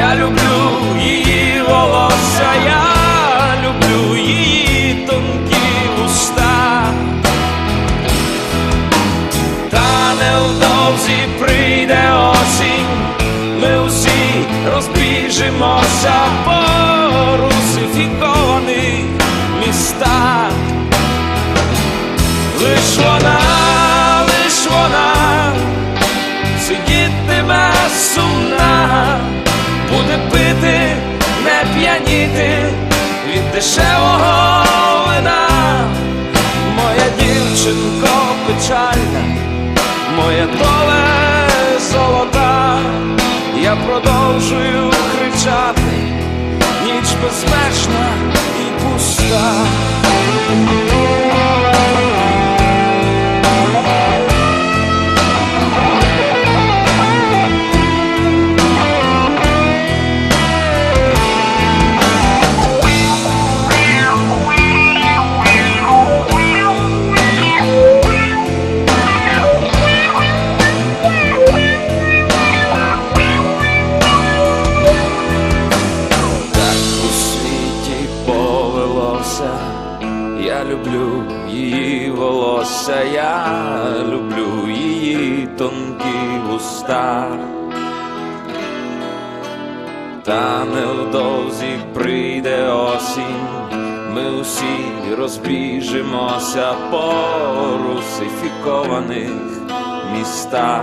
Я люблю її волосся, я люблю її тонкі уста, та невдовзі прийде осінь, ми усі розбіжимося по русифікованих містах. Лиш вона, лиш вона сидітиме сумна, дешевого вина. Моя дівчинко печальна, моя доле золота, я продовжую кричати, ніч безмежна і пуста. Люблю її волосся, я люблю її тонкі вуста. Та невдовзі прийде осінь, ми усі розбіжимося по русифікованих містах.